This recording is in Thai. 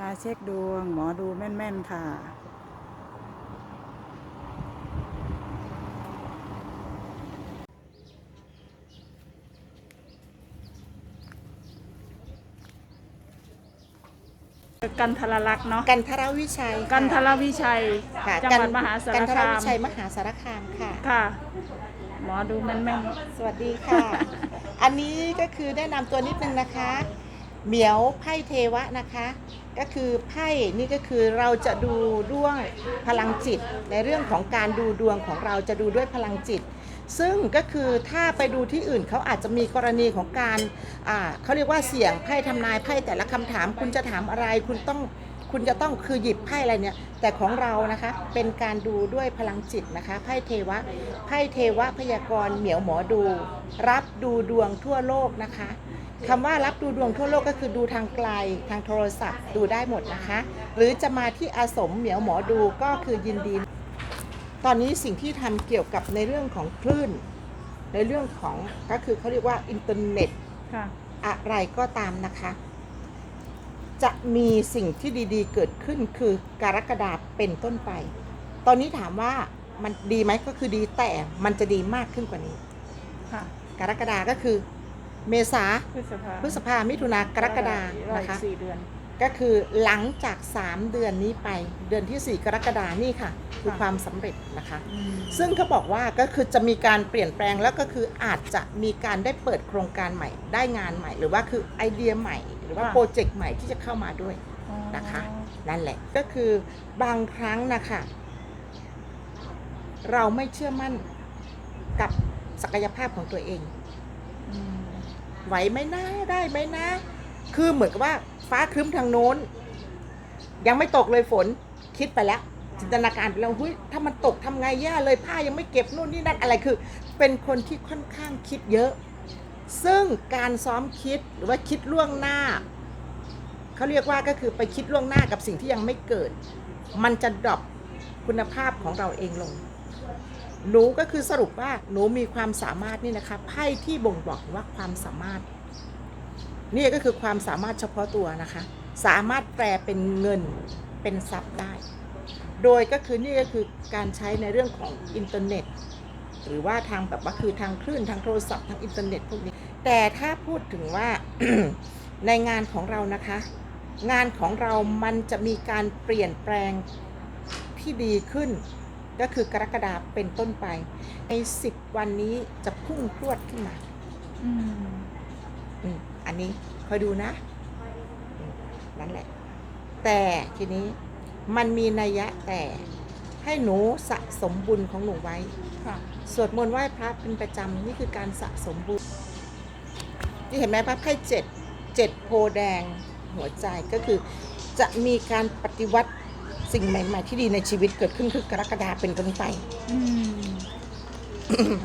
มาเช็คดวง หมอดูแม่น ๆ ค่ะ กันทรลักษณ์เนาะ กันทรวิชัยค่ะกันทรวิชัย ค่ะจังหวัดมหาสารกันทรคาม วิชัยมหาสารคามค่ะ ค่ะ หมอดูแม่น สวัสดีค่ะ อันนี้ก็คือแนะนำตัวนิดนึงนะคะ เหมียวไพ่เทวะนะคะ ก็คือไพ่นี่ก็คือเราจะดูด้วยพลังจิต ในเรื่องของการดูดวงของเราจะดูด้วยพลังจิต ซึ่งก็คือถ้าไปดูที่อื่นเขาอาจจะมีกรณีของการเขาเรียกว่าเสี่ยงไพ่ทำนายไพ่แต่ละคำถาม คุณจะถามอะไรคุณต้อง คุณจะต้องคือหยิบไพ่อะไรเนี่ย แต่ของเรานะคะเป็นการดูด้วยพลังจิตนะคะไพ่เทวะไพ่เทวะพยากรณ์เหมียวหมอดู รับดูดวงทั่วโลกนะคะคำว่ารับดูดวงทั่วโลกก็คือดูทางไกลทางโทรศัพท์ดูได้หมดนะคะ หรือจะมาที่อาสมเหมียวหมอดูก็คือยินดี ตอนนี้สิ่งที่ทำเกี่ยวกับในเรื่องของคลื่น ในเรื่องของก็คือเขาเรียกว่าอินเทอร์เน็ตๆค่ะอะไรก็ตามนะคะ จะมีสิ่งที่ดีๆ เกิดขึ้นคือกรกฎาเป็นต้นไป ตอนนี้ถามว่ามันดีไหมก็คือดีแต่มันจะดีมากขึ้นกว่านี้ ค่ะกรกฎาก็คือ เมษาพฤษภาพฤษภามิถุนากรกฎาร้อยนะคะสี่เดือน ก็คือหลังจาก 3 เดือนนี้ไปเดือนที่ 4 กรกฎานี่ค่ะ คือค่ะความสำเร็จนะคะอืมซึ่งเขาบอกว่าก็คือจะมีการเปลี่ยนแปลงแล้วก็คืออาจจะมีการได้เปิดโครงการใหม่ ได้งานใหม่ หรือว่าคือไอเดียใหม่ หรือว่าค่ะโปรเจกต์ใหม่ที่จะเข้ามาด้วยอ๋อนะคะ นั่นแหละก็คือบางครั้งนะคะ เราไม่เชื่อมั่นกับศักยภาพของตัวเองอืมไหวไหมนะได้ไหมนะ คือเหมือนกับว่าฟ้าครึ้มทางโน้น ยังไม่ตกเลยฝนคิดไปแล้ว จินตนาการไปแล้วเฮ้ยถ้ามันตกทำไงแย่เลยผ้ายังไม่เก็บนู่นนี่นั่นอะไรคือ เป็นคนที่ค่อนข้างคิดเยอะ ซึ่งการซ้อมคิดหรือว่าคิดล่วงหน้าเขาเรียกว่าก็คือไปคิดล่วงหน้ากับสิ่งที่ยังไม่เกิด มันจะดรอปคุณภาพของเราเองลง หนูก็คือสรุปว่าหนูมีความสามารถนี่นะคะไพ่ที่บ่งบอกว่าความสามารถ นี่ก็คือความสามารถเฉพาะตัวนะคะ สามารถแปลเป็นเงินเป็นทรัพย์ได้ โดยก็คือนี่ก็คือการใช้ในเรื่องของอินเทอร์เน็ต หรือว่าทางแบบว่าคือทางคลื่นทางโทรศัพท์ทางอินเทอร์เน็ตพวกนี้ แต่ถ้าพูดถึงว่าในงานของเรานะคะ งานของเรามันจะมีการเปลี่ยนแปลงที่ดีขึ้น ก็คือกรกฎาเป็นต้นไป ใน10วันนี้จะพุ่งพรวดขึ้นมา อืม อืมอันนี้คอยดูนะอืมนั่นแหละ แต่ทีนี้มันมีนัยยะแต่ให้หนูสะสมบุญของหนูไว้ ค่ะสวดมนต์ไหว้พระเป็นประจำนี่คือการสะสมบุญ นี่เห็นไหมพระไพ่เจ็ดเจ็ดโพธิ์แดงหัวใจก็คือ จะมีการปฏิวัติสิ่งใหม่ ๆ ที่ดีในชีวิตเกิดขึ้นคือกรกฎาเป็นต้นไป อืม